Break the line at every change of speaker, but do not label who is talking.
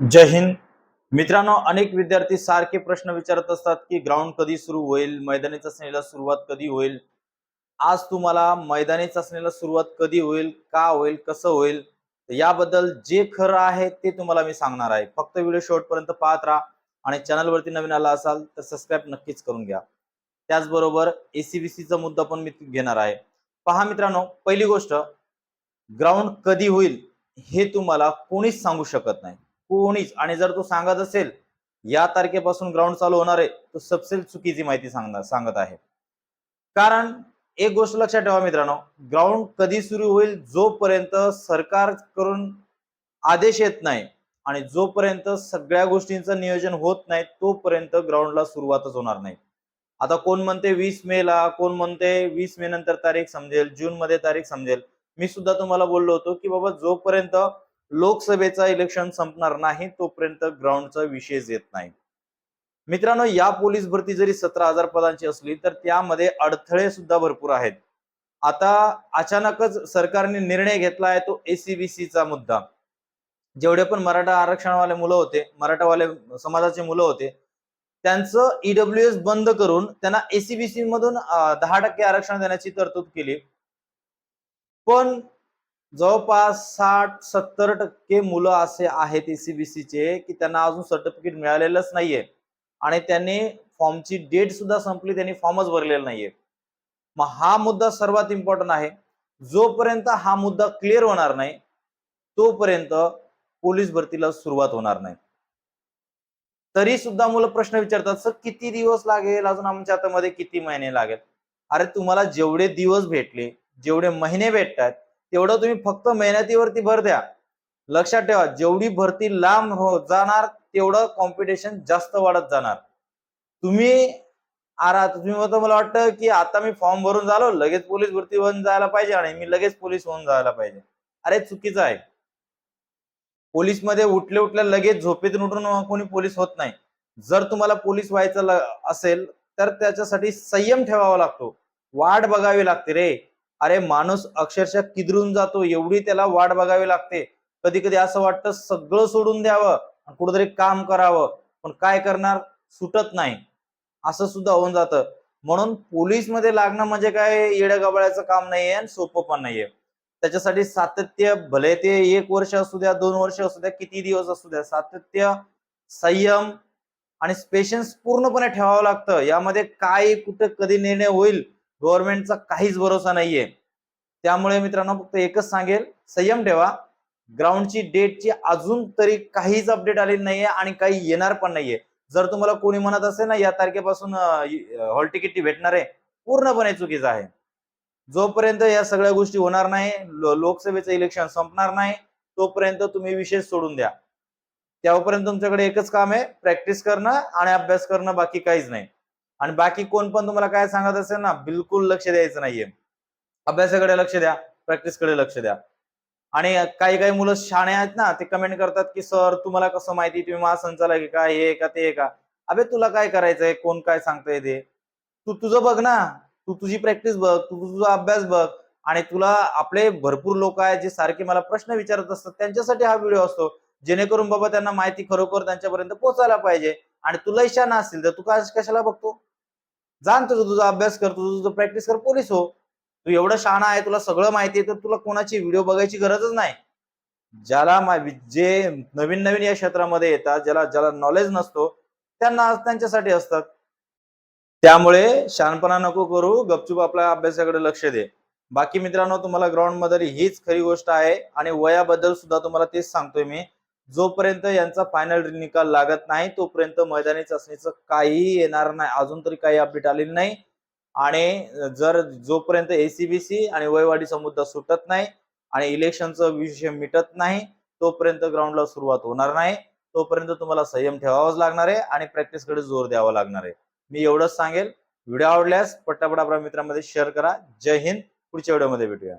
जय हिंद. मित्रांनो अनेक विद्यार्थी सारखे प्रश्न विचारत असतात की ग्राउंड कधी सुरू होईल? मैदानी चाचणीला सुरुवात कधी होईल? आज तुम्हाला मैदानी चाचणीला सुरुवात कधी होईल? का होईल? कसं होईल? याबद्दल जे खरं आहे ते तुम्हाला मी सांगणार आहे. फक्त व्हिडिओ शेवटपर्यंत पाहत राहा आणि चॅनलवरती नवीन आला असाल तर सबस्क्राईब नक्कीच करून घ्या. त्याचबरोबर एसीबीसीचा मुद्दा पण मी घेणार आहे. पहा मित्रांनो पहिली गोष्ट ग्राउंड कधी होईल हे तुम्हाला कोणीच सांगू शकत नाही. कोणीच आणि जर तो सांगत असेल या तारखेपासून ग्राउंड चालू होणार आहे तो सबसे चुकीची माहिती सांगणार सांगत आहे. कारण एक गोष्ट लक्षात ठेवा मित्रांनो ग्राउंड कधी सुरू होईल जोपर्यंत सरकार करून आदेश येत नाही आणि जोपर्यंत सगळ्या गोष्टींचं नियोजन होत नाही तोपर्यंत ग्राउंडला सुरुवातच होणार नाही. आता कोण म्हणते वीस मे ला कोण म्हणते वीस मे नंतर तारीख समजेल जून मध्ये तारीख समजेल. मी सुद्धा तुम्हाला बोललो होतो की बाबा जोपर्यंत लोकसभेचा इलेक्शन संपणार नाही तोपर्यंत ग्राउंडचा विषयच येत नाही. मित्रांनो या पोलीस भरती जरी सतरा हजार पदांची असली तर त्यामध्ये अडथळे सुद्धा भरपूर आहेत. आता अचानकच सरकारने निर्णय घेतला आहे तो एसीबीसीचा मुद्दा. जेवढे पण मराठा आरक्षणवाले मुलं होते मराठावाले समाजाचे मुलं होते त्यांचं ईडब्ल्यू एस बंद करून त्यांना एसीबीसी मधून दहा टक्के आरक्षण देण्याची तरतूद केली. पण जवळपास साठ सत्तर टक्के मुलं असे आहेत एसीबीसीचे की त्यांना अजून सर्टिफिकेट मिळालेलंच नाहीये. आणि त्यांनी फॉर्मची डेट सुद्धा संपली त्यांनी फॉर्मच भरलेला नाहीये. मग हा मुद्दा सर्वात इम्पॉर्टंट आहे. जोपर्यंत हा मुद्दा क्लिअर होणार नाही तोपर्यंत पोलीस भरतीला सुरुवात होणार नाही. तरी सुद्धा मुलं प्रश्न विचारतात सर किती दिवस लागेल? अजून आमच्या हातामध्ये किती महिने लागेल? अरे तुम्हाला जेवढे दिवस भेटले जेवढे महिने भेटतात तेवढं तुम्ही फक्त मेहनतीवरती भर द्या. लक्षात ठेवा जेवढी भरती लांब हो जाणार तेवढं कॉम्पिटिशन जास्त वाढत जाणार. तुम्ही आरा तुम्ही मला वाटतं की आता मी फॉर्म भरून झालो लगेच पोलीस भरती होऊन जायला पाहिजे आणि मी लगेच पोलीस होऊन जायला पाहिजे. अरे चुकीचं आहे. पोलीसमध्ये उठले उठल्या लगेच झोपेतून उठून कोणी पोलीस होत नाही. जर तुम्हाला पोलीस व्हायचं असेल तर त्याच्यासाठी संयम ठेवावा लागतो. वाट बघावी लागते रे. अरे माणूस अक्षरशः किदरून जातो एवढी त्याला वाट बघावी लागते. कधी कधी असं वाटतं सगळं सोडून द्यावं आणि कुठेतरी काम करावं पण काय करणार? सुटत नाही. असं सुद्धा होऊन जातं. म्हणून पोलीसमध्ये लागणं म्हणजे काय? येड्या काम नाहीये आणि सोपं पण नाहीये. त्याच्यासाठी सातत्य भले ते एक वर्ष असू द्या दोन वर्ष असू द्या किती दिवस असू द्या सातत्य संयम आणि पेशन्स पूर्णपणे ठेवावं लागतं. यामध्ये काय कुठं कधी निर्णय होईल? गव्हर्नमेंटचा काहीच भरोसा नाहीये. त्यामुळे मित्रांनो फक्त एकच सांगेल संयम ठेवा. ग्राउंडची डेटची अजून तरी काहीच अपडेट आलेली नाहीये आणि काही येणार पण नाहीये. जर तुम्हाला कोणी म्हणत असेल ना या तारखेपासून हॉल तिकीट भेटणार आहे पूर्णपणे चुकीचं आहे. जोपर्यंत या सगळ्या गोष्टी होणार नाही लो- लोकसभेचं इलेक्शन संपणार नाही तोपर्यंत तुम्ही विशेष सोडून द्या. त्यापर्यंत तुमच्याकडे एकच काम आहे प्रॅक्टिस करणं आणि अभ्यास करणं बाकी काहीच नाही. आणि बाकी कोण पण तुम्हाला काय सांगत असेल ना बिलकुल लक्ष द्यायचं नाहीये. अभ्यासाकडे लक्ष द्या प्रॅक्टिसकडे लक्ष द्या. आणि काही काही मुलं शाणे आहेत ना ते कमेंट करतात की सर तुम्हाला कसं माहिती? तुम्ही महासंचालक आहे का? हे का? ते का? अबे तुला काय करायचंय? कोण काय सांगतंय ते? तू तुझं बघ ना. तू तुझी प्रॅक्टिस बघ. तू तुझा अभ्यास बघ. आणि तुला आपले भरपूर लोक आहेत जे सारखे मला प्रश्न विचारत असतात. त्यांच्यासाठी हा व्हिडिओ असतो. जेणेकरून बाबा त्यांना माहिती खरोखर त्यांच्यापर्यंत पोहोचायला पाहिजे. आणि तुला इच्छा असेल तर तू काय कशाला बघतो? जाण तुझं तुझा अभ्यास कर तुझं तुझं प्रॅक्टिस कर पोलीस हो. तू एवढं शहाणा आहे तुला सगळं माहिती आहे तर तुला कोणाची व्हिडिओ बघायची गरजच नाही. ज्याला जे नवीन नवीन या क्षेत्रामध्ये येतात ज्याला ज्याला नॉलेज नसतो त्यांना त्यांच्यासाठी असतात. त्यामुळे शहाणपणा नको करू गपचूप आपल्या अभ्यासाकडे लक्ष दे. बाकी मित्रांनो तुम्हाला ग्राउंडमध्ये हीच खरी गोष्ट आहे आणि वयाबद्दल सुद्धा तुम्हाला तेच सांगतोय मी. जोपर्यंत यांचा फायनल निकाल लागत नाही तोपर्यंत मैदानी चाचणीचं काहीही येणार नाही. अजून तरी काही अपडेट आलेली नाही. आणि जर जोपर्यंत एसीबीसी आणि वयवाढीचा मुद्दा सुटत नाही आणि इलेक्शनचं विषय मिटत नाही तोपर्यंत ग्राउंडला सुरुवात होणार नाही. तोपर्यंत तुम्हाला संयम ठेवावाच लागणार आहे आणि प्रॅक्टिसकडे जोर द्यावा लागणार आहे. मी एवढंच सांगेल. व्हिडिओ आवडल्यास पटापट आपल्या मित्रांमध्ये शेअर करा. जय हिंद. पुढच्या व्हिडिओमध्ये भेटूया.